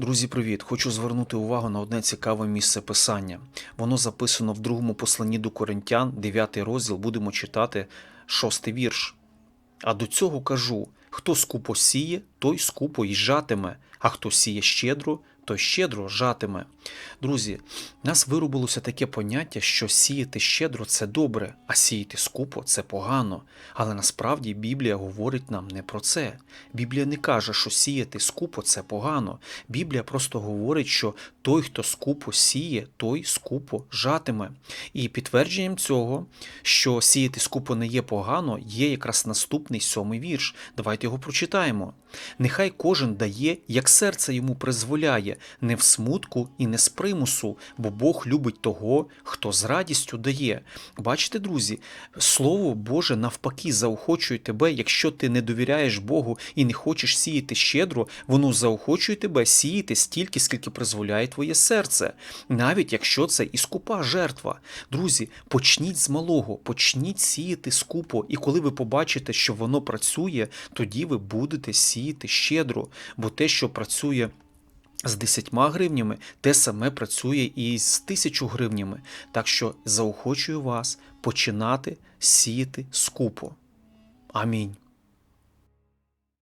Друзі, привіт! Хочу звернути увагу на одне цікаве місце писання. Воно записано в другому посланні до Коринтян, 9 розділ, будемо читати 6 вірш. А до цього кажу: хто скупо сіє, той скупо й жатиме, а хто сіє щедро, той щедро жатиме. Друзі, нас виробилося таке поняття, що сіяти щедро це добре, а сіяти скупо це погано. Але насправді Біблія говорить нам не про це. Біблія не каже, що сіяти скупо це погано. Біблія просто говорить, що той, хто скупо сіє, той скупо жатиме. І підтвердженням цього, що сіяти скупо не є погано, є якраз наступний сьомий вірш. Давайте його прочитаємо. Нехай кожен дає, як серце йому призволяє, не в смутку і не з примусу, бо Бог любить того, хто з радістю дає. Бачите, друзі, Слово Боже навпаки заохочує тебе, якщо ти не довіряєш Богу і не хочеш сіяти щедро, воно заохочує тебе сіяти стільки, скільки призволяє твоє серце, навіть якщо це і скупа жертва. Друзі, почніть з малого, почніть сіяти скупо, і коли ви побачите, що воно працює, тоді ви будете сіяти щедро, бо те, що працює. З 10 гривнями те саме працює і з тисячу гривнями. Так що заохочую вас починати сіяти скупо. Амінь.